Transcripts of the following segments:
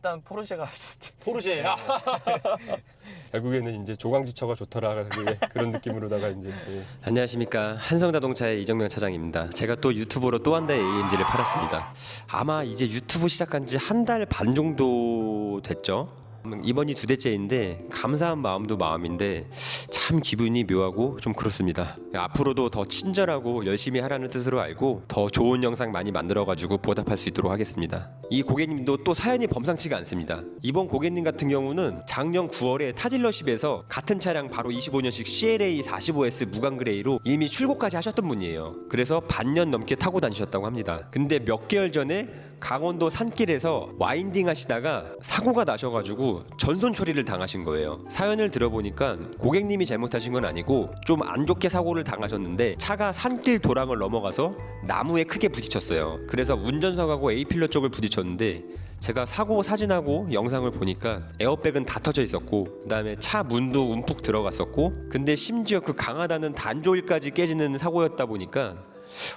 일단 포르쉐가 포르쉐. 아. 결국에는 이제 조강지처가 좋더라 그런 느낌으로다가 이제 예. 안녕하십니까 한성자동차의 이정명 차장입니다. 제가 또 유튜브로 또 한 대의 AMG를 팔았습니다. 아마 이제 유튜브 시작한 지 한 달 반 정도 됐죠. 음, 이번이 두 대째인데 감사한 마음도 마음인데 참 기분이 묘하고 좀 그렇습니다. 앞으로도 더 친절하고 열심히 하라는 뜻으로 알고 더 좋은 영상 많이 만들어가지고 보답할 수 있도록 하겠습니다. 이 고객님도 또 사연이 범상치가 않습니다. 이번 고객님 같은 경우는 작년 9월에 타딜러십에서 같은 차량 바로 25년식 CLA 45S 무광 그레이로 이미 출고까지 하셨던 분이에요. 그래서 반년 넘게 타고 다니셨다고 합니다. 근데 몇 개월 전에 강원도 산길에서 와인딩 하시다가 사고가 나셔가지고 전손 처리를 당하신 거예요. 사연을 들어보니까 고객님이 잘못하신 건 아니고 좀 안 좋게 사고를 당하셨는데 차가 산길 도랑을 넘어가서 나무에 크게 부딪혔어요. 그래서 운전석하고 A필러 쪽을 부딪혔는데 제가 사고 사진하고 영상을 보니까 에어백은 다 터져 있었고 그다음에 차 문도 움푹 들어갔었고 근데 심지어 그 강하다는 단조일까지 깨지는 사고였다 보니까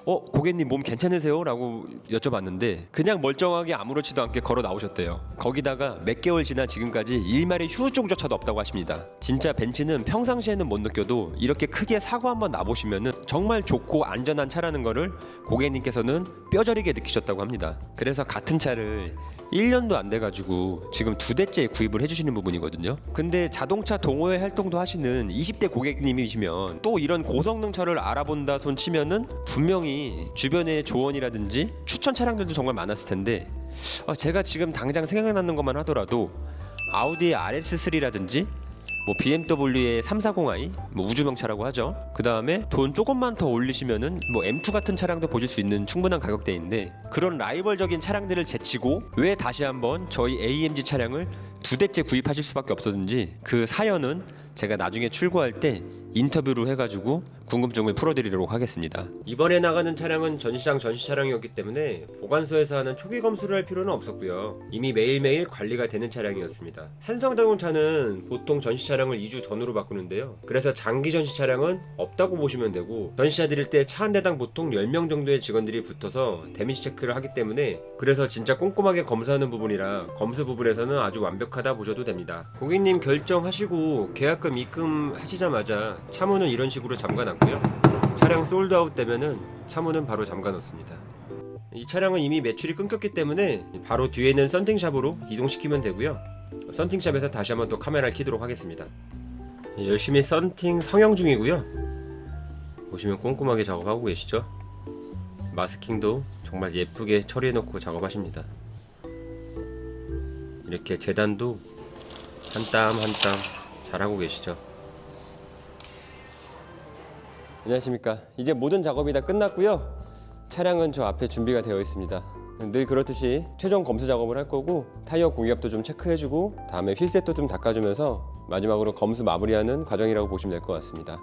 어 고객님 몸 괜찮으세요? 라고 여쭤봤는데 그냥 멀쩡하게 아무렇지도 않게 걸어 나오셨대요. 거기다가 몇 개월 지난 지금까지 일말의 휴증조차도 없다고 하십니다. 진짜 벤츠는 평상시에는 못 느껴도 이렇게 크게 사고 한번 나보시면은 정말 좋고 안전한 차라는 거를 고객님께서는 뼈저리게 느끼셨다고 합니다. 그래서 같은 차를 1년도 안 돼가지고 지금 두 대째 구입을 해주시는 부분이거든요. 근데 자동차 동호회 활동도 하시는 20대 고객님이시면 또 이런 고성능 차를 알아본다 손 치면은 분명히 주변에 조언이라든지 추천 차량들도 정말 많았을 텐데 어, 제가 지금 당장 생각나는 것만 하더라도 아우디의 RS3라든지 뭐 BMW의 340i 뭐 우주명차라고 하죠. 그 다음에 돈 조금만 더 올리시면은 뭐 M2 같은 차량도 보실 수 있는 충분한 가격대인데 그런 라이벌적인 차량들을 제치고 왜 다시 한번 저희 AMG 차량을 두 대째 구입하실 수밖에 없었는지 그 사연은 제가 나중에 출고할 때 인터뷰로 해가지고 궁금증을 풀어드리도록 하겠습니다. 이번에 나가는 차량은 전시장 전시 차량이었기 때문에 보관소에서 하는 초기 검수를 할 필요는 없었고요. 이미 매일매일 관리가 되는 차량이었습니다. 한성자동차는 보통 전시 차량을 2주 전후로 바꾸는데요. 그래서 장기 전시 차량은 없다고 보시면 되고 전시차 드릴 때 차 한 대당 보통 10명 정도의 직원들이 붙어서 데미지 체크를 하기 때문에 그래서 진짜 꼼꼼하게 검사하는 부분이라 검수 부분에서는 아주 완벽하다 보셔도 됩니다. 고객님 결정하시고 계약금 입금 하시자마자 차문은 이런 식으로 잠가 놨고요. 차량 솔드아웃 되면은 차문은 바로 잠가 놓습니다. 이 차량은 이미 매출이 끊겼기 때문에 바로 뒤에 있는 썬팅샵으로 이동시키면 되고요. 썬팅샵에서 다시 한번 또 카메라를 켜도록 하겠습니다. 열심히 썬팅 성형 중이고요. 보시면 꼼꼼하게 작업하고 계시죠? 마스킹도 정말 예쁘게 처리해놓고 작업하십니다. 이렇게 재단도 한 땀 한 땀 잘하고 계시죠? 안녕하십니까. 이제 모든 작업이 다 끝났고요. 차량은 저 앞에 준비가 되어 있습니다. 늘 그렇듯이 최종 검수 작업을 할 거고 타이어 공기압도 좀 체크해주고 다음에 휠셋도 좀 닦아주면서 마지막으로 검수 마무리하는 과정이라고 보시면 될 것 같습니다.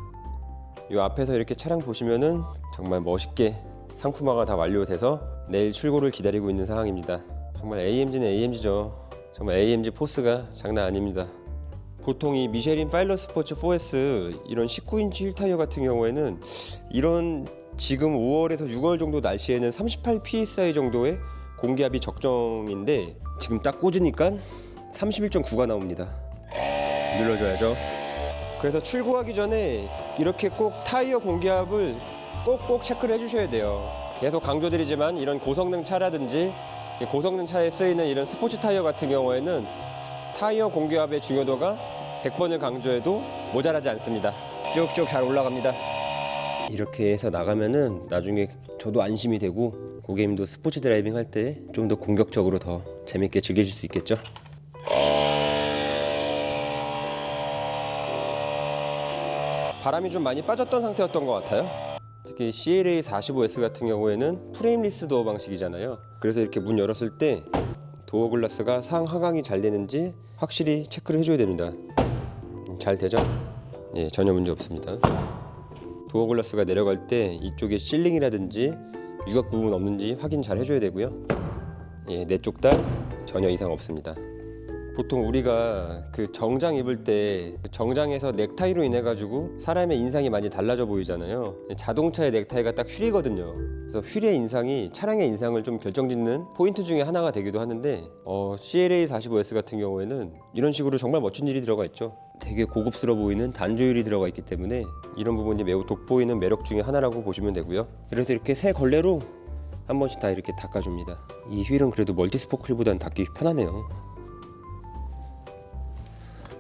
이 앞에서 이렇게 차량 보시면은 정말 멋있게 상품화가 다 완료돼서 내일 출고를 기다리고 있는 상황입니다. 정말 AMG는 AMG죠. 정말 AMG 포스가 장난 아닙니다. 보통 이 미쉐린 파일럿 스포츠 4S 이런 19인치 휠 타이어 같은 경우에는 이런 지금 5월에서 6월 정도 날씨에는 38 psi 정도의 공기압이 적정인데 지금 딱 꽂으니까 31.9가 나옵니다. 눌러줘야죠. 그래서 출고하기 전에 이렇게 꼭 타이어 공기압을 꼭꼭 체크를 해주셔야 돼요. 계속 강조드리지만 이런 고성능 차라든지 고성능 차에 쓰이는 이런 스포츠 타이어 같은 경우에는 타이어 공기압의 중요도가 100번을 강조해도 모자라지 않습니다. 쭉쭉 잘 올라갑니다. 이렇게 해서 나가면은 나중에 저도 안심이 되고 고객님도 스포츠 드라이빙 할 때 좀 더 공격적으로 더 재밌게 즐기실 수 있겠죠? 바람이 좀 많이 빠졌던 상태였던 것 같아요. 특히 CLA 45S 같은 경우에는 프레임리스 도어 방식이잖아요. 그래서 이렇게 문 열었을 때 도어 글라스가 상하강이 잘 되는지 확실히 체크를 해줘야 됩니다. 음, 잘 되죠? 예, 전혀 문제 없습니다. 도어 글라스가 내려갈 때 이쪽에 실링이라든지 유각 부분 없는지 확인 잘 해줘야 되고요. 예, 내쪽 달 전혀 이상 없습니다. 보통 우리가 그 정장 입을 때그 정장에서 넥타이로 인해 가지고 사람의 인상이 많이 달라져 보이잖아요. 자동차의 넥타이가 딱 휠이거든요. 그래서 휠의 인상이 차량의 인상을 좀 결정짓는 포인트 중에 하나가 되기도 하는데 어, CLA 45S 같은 경우에는 이런 식으로 정말 멋진 일이 들어가 있죠. 되게 고급스러워 보이는 단조율이 들어가 있기 때문에 이런 부분이 매우 돋보이는 매력 중에 하나라고 보시면 되고요. 그래서 이렇게 새 걸레로 한 번씩 다 이렇게 닦아줍니다. 이 휠은 그래도 멀티스포클보다는 닦기 편하네요.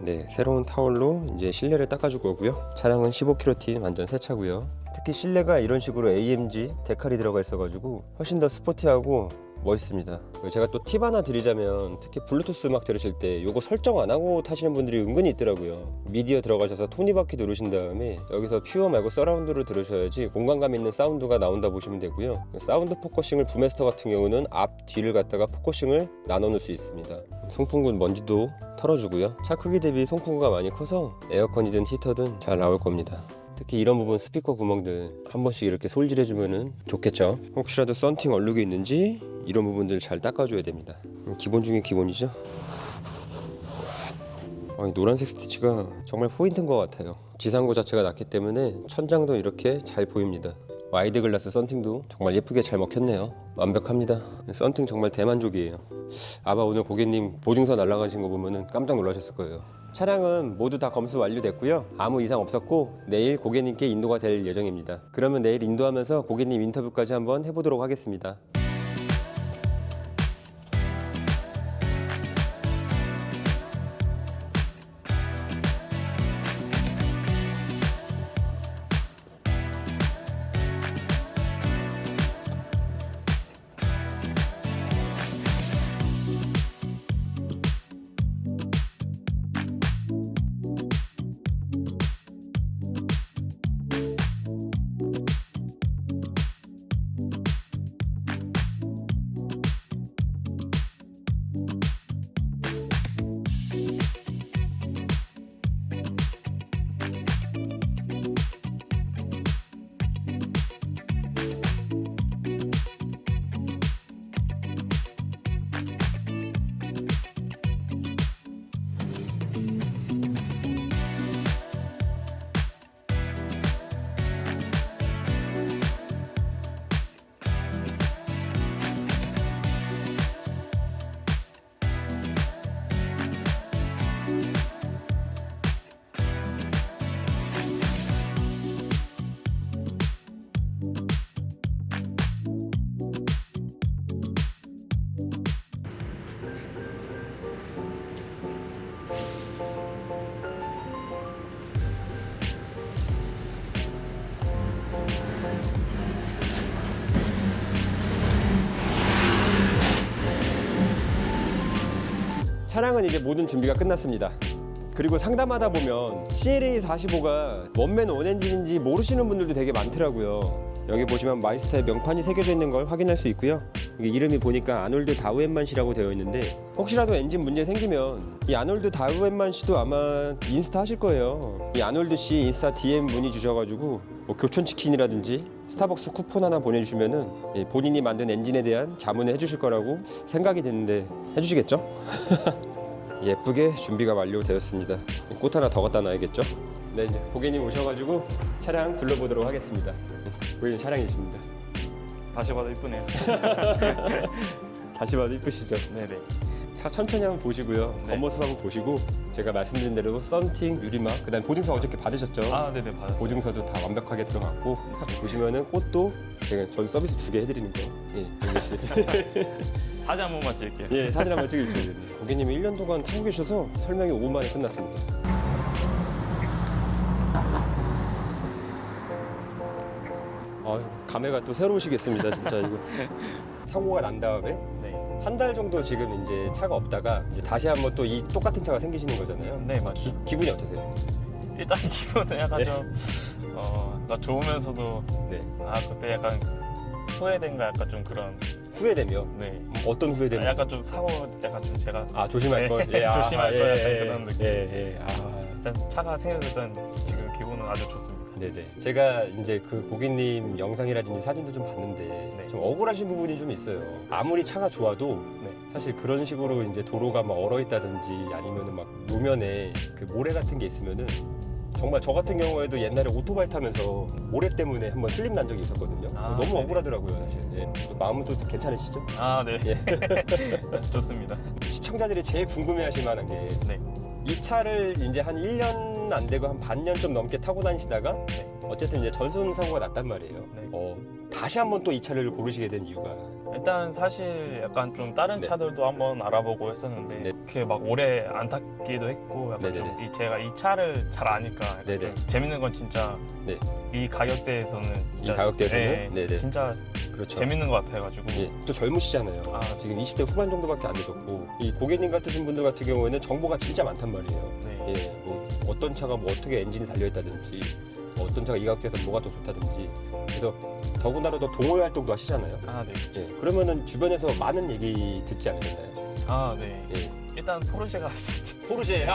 네, 새로운 타월로 이제 실내를 닦아줄 거고요. 차량은 15km 완전 새 차고요. 특히 실내가 이런 식으로 AMG 데칼이 들어가 있어가지고 훨씬 더 스포티하고 멋있습니다. 제가 또 팁 하나 드리자면 특히 블루투스 음악 들으실 때 요거 설정 안 하고 타시는 분들이 은근히 있더라고요. 미디어 들어가셔서 토니바퀴 누르신 다음에 여기서 퓨어 말고 서라운드로 들으셔야지 공간감 있는 사운드가 나온다 보시면 되고요. 사운드 포커싱을 부메스터 같은 경우는 앞 뒤를 갖다가 포커싱을 나눠 놓을 수 있습니다. 송풍구 먼지도 털어주고요. 차 크기 대비 송풍구가 많이 커서 에어컨이든 히터든 잘 나올 겁니다. 특히 이런 부분 스피커 구멍들 한 번씩 이렇게 솔질해주면은 좋겠죠. 혹시라도 썬팅 얼룩이 있는지 이런 부분들 잘 닦아줘야 됩니다. 기본 중에 기본이죠. 아, 이 노란색 스티치가 정말 포인트인 것 같아요. 지상고 자체가 낮기 때문에 천장도 이렇게 잘 보입니다. 와이드 글라스 썬팅도 정말 예쁘게 잘 먹혔네요. 완벽합니다. 썬팅 정말 대만족이에요. 아마 오늘 고객님 보증서 날라가신 거 보면은 깜짝 놀라셨을 거예요. 차량은 모두 다 검수 완료됐고요. 아무 이상 없었고 내일 고객님께 인도가 될 예정입니다. 그러면 내일 인도하면서 고객님 인터뷰까지 한번 해보도록 하겠습니다. 차량은 이제 모든 준비가 끝났습니다. 그리고 상담하다 보면 CLA 45가 원맨 원엔진인지 모르시는 분들도 되게 많더라고요. 여기 보시면 마이스터의 명판이 새겨져 있는 걸 확인할 수 있고요. 이름이 보니까 아놀드 다우엔만시라고 되어 있는데 혹시라도 엔진 문제 생기면 이 아놀드 다우엔만시도 아마 인스타 하실 거예요. 이 아놀드 씨 인스타 DM 문의 주셔가지고 뭐 교촌 치킨이라든지 스타벅스 쿠폰 하나 보내주시면은 이 본인이 만든 엔진에 대한 자문을 해주실 거라고 생각이 드는데 해주시겠죠? 예쁘게 준비가 완료되었습니다. 꽃 하나 더 갖다 놔야겠죠? 네, 이제 고객님 오셔가지고 차량 둘러보도록 하겠습니다. 고객님 차량이십니다. 다시 봐도 이쁘네요. 다시 봐도 이쁘시죠? 네네. 차 천천히 한번 보시고요. 네. 겉모습 한번 보시고 제가 말씀드린 대로 썬팅, 유리막, 그다음 보증서 어저께 받으셨죠? 아, 네네 받았어요. 보증서도 다 완벽하게 들어갔고 보시면은 꽃도 제가 저희 서비스 두 개 해드리는 거. 예, 여기 씨. 사진 한 번만 찍을게요. 예, 사진 한번 찍어주세요. 고객님이 1년 동안 타고 계셔서 설명이 5분 만에 끝났습니다. 아, 감회가 또 새로우시겠습니다, 진짜 이거. 사고가 난 다음에 네. 한 달 정도 지금 이제 차가 없다가 이제 다시 한번 또 이 똑같은 차가 생기시는 거잖아요. 네. 기, 기분이 어떠세요? 일단 기분은 약간 네. 좀 어, 나 좋으면서도 네. 아 그때 약간 후회된가 약간 좀 그런 후회되며 네. 음, 어떤 후회되며 약간 좀 사고 약간 좀 제가 아 조심할 네, 걸 예, 아, 조심할 아, 걸 예, 약간 예, 그런 느낌. 예, 예. 아, 일단 차가 생각했던 지금 기분은 아주 좋습니다. 네네. 제가 이제 그 고객님 영상이라든지 사진도 좀 봤는데 네. 좀 억울하신 부분이 좀 있어요. 아무리 차가 좋아도 네. 사실 그런 식으로 이제 도로가 막 얼어 있다든지 아니면은 막 노면에 그 모래 같은 게 있으면은 정말 저 같은 경우에도 옛날에 오토바이 타면서 모래 때문에 한번 슬립 난 적이 있었거든요. 아, 너무 네네. 억울하더라고요, 사실. 예. 마음은 또 괜찮으시죠? 아 네. 예. 좋습니다. 시청자들이 제일 궁금해하실 만한 게이 네. 차를 이제 한 1년 안 되고 한 반년 좀 넘게 타고 다니시다가 네. 어쨌든 이제 전손 사고가 났단 말이에요. 네. 어, 다시 한번 또 이 차를 고르시게 된 이유가 일단 사실 약간 좀 다른 네. 차들도 한번 알아보고 했었는데 네. 그렇게 막 오래 안 탔기도 했고 약간 네네네. 좀 이, 제가 이 차를 잘 아니까 약간 네네. 좀 재밌는 건 진짜 네. 이 가격대에서는 진짜 가격대에서는? 네, 네네. 진짜 그렇죠. 재밌는 것 같아가지고 예, 또 젊으시잖아요. 아. 지금 20대 후반 정도밖에 안 되셨고 이 고객님 같으신 분들 같은 경우에는 정보가 진짜 많단 말이에요. 네. 예, 뭐 어떤 차가 뭐 어떻게 엔진이 달려 있다든지 뭐 어떤 차가 이 가격대에서 뭐가 더 좋다든지 그래서 더군다나 더 동호회 활동도 하시잖아요. 아 네. 예, 그러면은 주변에서 많은 얘기 듣지 않으셨나요? 아 네. 예. 일단 포르쉐가 진짜 포르쉐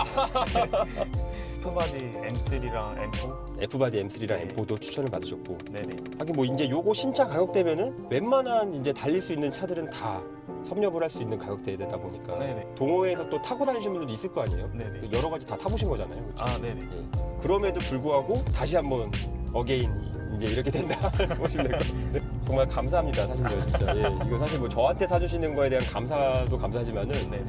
푸바디 M3랑 M4 F바디 M3랑 네. M4도 추천을 받으셨고 네네. 하긴 뭐 이제 요거 신차 가격대면은 웬만한 이제 달릴 수 있는 차들은 다 섭렵을 할 수 있는 가격대다 보니까 네네. 동호회에서 또 타고 다니시는 분들도 있을 거 아니에요? 네네. 여러 가지 다 타보신 거잖아요. 그렇죠? 아 네네. 예. 그럼에도 불구하고 다시 한번 어게인이 이제 이렇게 된다 보시면 될 것 같은데 정말 감사합니다 사실요 진짜 예. 이거 사실 뭐 저한테 사주시는 거에 대한 감사도 감사하지만은 네네.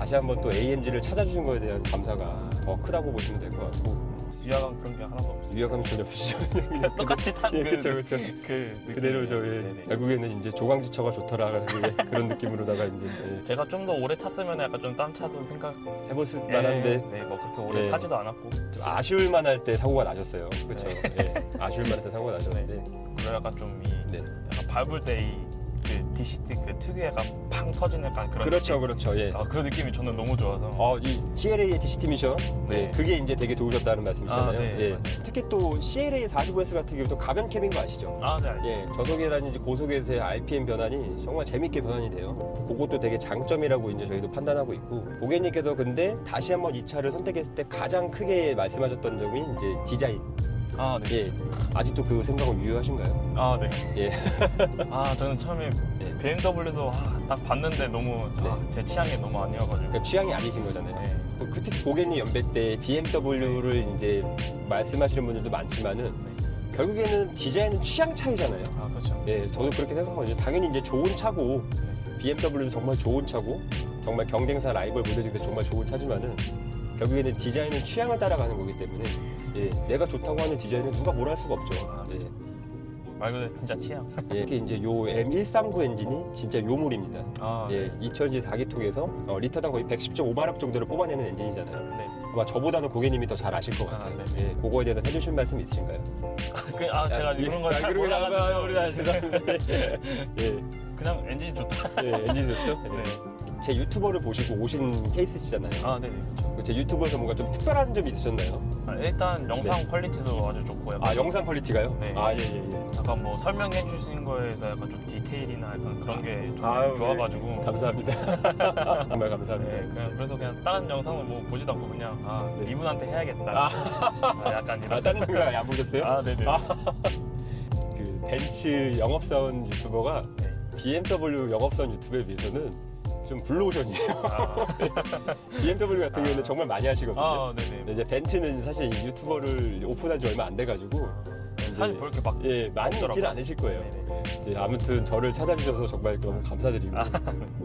다시 한번 또 AMG를 찾아주신 거에 대한 감사가 더 크다고 보시면 될 것 같고 위화감 그런 게 하나도 없어요. 위화감이 전혀 없으시죠? 똑같이 탄 예, 그, 그렇죠 그렇죠 그 느낌. 그대로죠 예. 네네. 결국에는 이제 조강지처가 좋더라 예, 그런 느낌으로다가 이제 예. 제가 좀 더 오래 탔으면 약간 좀딴 차도 생각 해볼 만한데 네, 뭐 그렇게 오래 예. 타지도 않았고 좀 아쉬울 만할 때 사고가 나셨어요 그렇죠 네. 예. 아쉬울 만할 때 사고가 나셨는데 그래 약간 좀이 네. 약간 밟을 때이 그 디시트 그 특유의 약간 팡 터지는 약간 그런 그렇죠 느낌? 그렇죠 예. 아, 그 느낌이 저는 너무 좋아서 어, 이 CLA의 DCT 미션, 네. 네. 그게 이제 되게 좋으셨다는 말씀이시잖아요. 아, 네, 예. 맞아요. 특히 또 CLA 45S 같은 경우도 가변 캡인 거 아시죠? 아, 네, 알죠. 예, 저속이라든지 고속에서의 RPM 변환이 정말 재밌게 변환이 돼요. 그것도 되게 장점이라고 이제 저희도 판단하고 있고 고객님께서 근데 다시 한번 이 차를 선택했을 때 가장 크게 말씀하셨던 점이 이제 디자인. 아, 네. 예, 아직도 그 생각은 유효하신가요? 아, 네. 예. 아, 저는 처음에 예. BMW도 아, 딱 봤는데 너무 아, 제 취향이 너무 아니어가지고. 그러니까 취향이 아니신 거잖아요. 네. 그 특히 고객님 연배 때 BMW를 이제 말씀하시는 분들도 많지만은 결국에는 디자인은 취향 차이잖아요. 아, 그렇죠. 예, 저도 그렇게 생각하거든요. 당연히 이제 좋은 차고 BMW도 정말 좋은 차고 정말 경쟁사 라이벌 모델 중에서 정말 좋은 차지만은 결국에는 디자인은 취향을 따라가는 거기 때문에 예, 내가 좋다고 하는 디자인은 누가 뭐라 할 수가 없죠. 아, 예, 말 그대로 진짜 취향. 예, 이게 이제 요 M139 엔진이 진짜 요물입니다. 아, 예, 네. 2000지 4기통에서 어, 리터당 거의 110.5마력 정도를 뽑아내는 엔진이잖아요. 네. 아마 저보다는 고객님이 더 잘 아실 것 아, 같아요. 네. 예, 그거에 대해서 해주실 말씀 있으신가요? 그, 아, 제가 이런 걸잘 몰라가지고 우리 다 죄송합니다. 예, 그냥 엔진이 좋다. 예, 엔진 좋죠? 네. 제 유튜버를 보시고 오신 케이스시잖아요. 아, 네, 네. 그렇죠. 제 유튜브에서 뭔가 좀 특별한 점이 있으셨나요? 아, 일단 영상 퀄리티도 아주 좋고 약간 아 영상 퀄리티가요? 네. 아 예예 예. 약간 뭐 설명해 주신 거에서 약간 좀 디테일이나 약간 그런 게 좀 아유, 좋아가지고 감사합니다. 정말 감사합니다. 네, 그냥 그래서 그냥 다른 영상은 뭐 보지도 않고 그냥 아 네. 이분한테 해야겠다. 아. 아, 약간 이런. 아 다른 영상 안 보셨어요? 아 네네. 아. 그 벤츠 영업사원 유튜버가 네. BMW 영업사원 유튜브에 비해서는 좀 블루오션이에요. 아, BMW 같은 경우는 아. 정말 많이 하시거든요. 아 네네. 근데 이제 벤츠는 사실 이 유튜버를 오픈한 지 얼마 안 돼가지고 사실 볼게 막. 예 많이 없더라고요. 있지는 않으실 거예요. 네네. 이제 아무튼 저를 찾아주셔서 정말 너무 감사드리고 아.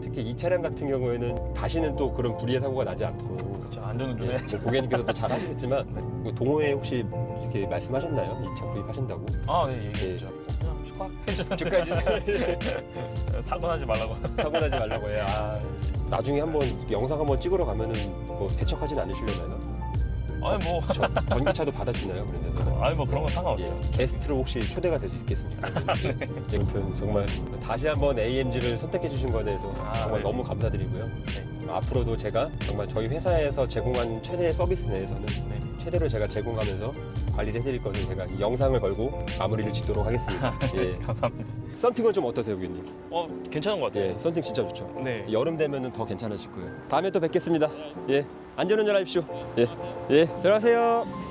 특히 이 차량 같은 경우에는 다시는 또 그런 불의의 사고가 나지 않도록 그렇죠. 안전운전 예, 해야죠. 뭐 고객님께서도 잘 하시겠지만 뭐 동호회 혹시 이렇게 말씀하셨나요? 이 차 구입하신다고? 아네 얘기했죠. 축하해주는데 축하해 사고 나지 말라고. 사고 나지 말라고 해요. 아, 나중에 한번 영상 한번 찍으러 가면은 뭐 배척하진 않으시려나요? 아니 뭐 저- 전기차도 받아주나요? 그런 데서? 아니 뭐 그런 건 예, 상관없죠. 게스트로 혹시 초대가 될 수 있겠습니까? 아무튼 정말 다시 한번 AMG를 선택해 주신 거에 대해서 아, 정말 네. 너무 감사드리고요. 네. 앞으로도 제가 정말 저희 회사에서 제공한 최대의 서비스 내에서는 네. 최대로 제가 제공하면서 관리를 해드릴 것을 제가 이 영상을 걸고 마무리를 짓도록 하겠습니다. 예. 감사합니다. 썬팅은 좀 어떠세요, 고객님? 어 괜찮은 것 같아요. 예, 썬팅 진짜 좋죠. 네. 여름 되면은 더 괜찮아질 거예요. 다음에 또 뵙겠습니다. 예, 안전운전 하십시오. 예, 예, 들어가세요.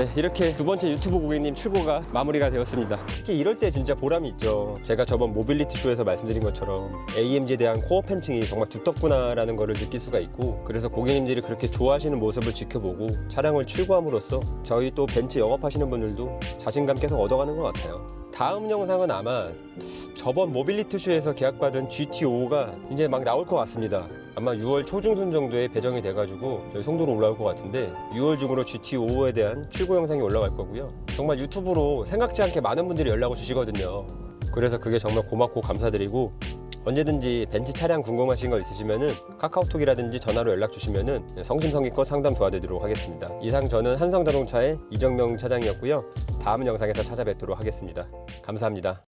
네, 이렇게 두 번째 유튜브 고객님 출고가 마무리가 되었습니다. 특히 이럴 때 진짜 보람이 있죠. 제가 저번 모빌리티 쇼에서 말씀드린 것처럼 AMG에 대한 코어 팬층이 정말 두텁구나라는 것을 느낄 수가 있고 그래서 고객님들이 그렇게 좋아하시는 모습을 지켜보고 차량을 출고함으로써 저희 또 벤츠 영업하시는 분들도 자신감 계속 얻어가는 것 같아요. 다음 영상은 아마 저번 모빌리티 쇼에서 계약받은 GT5가 이제 막 나올 것 같습니다. 아마 6월 초중순 정도에 배정이 돼가지고 저희 송도로 올라올 것 같은데 6월 중으로 GT5에 대한 출고 영상이 올라갈 거고요. 정말 유튜브로 생각지 않게 많은 분들이 연락을 주시거든요. 그래서 그게 정말 고맙고 감사드리고 언제든지 벤츠 차량 궁금하신 거 있으시면은 카카오톡이라든지 전화로 연락 주시면은 성심성의껏 상담 도와드리도록 하겠습니다. 이상 저는 한성자동차의 이정명 차장이었고요. 다음 영상에서 찾아뵙도록 하겠습니다. 감사합니다.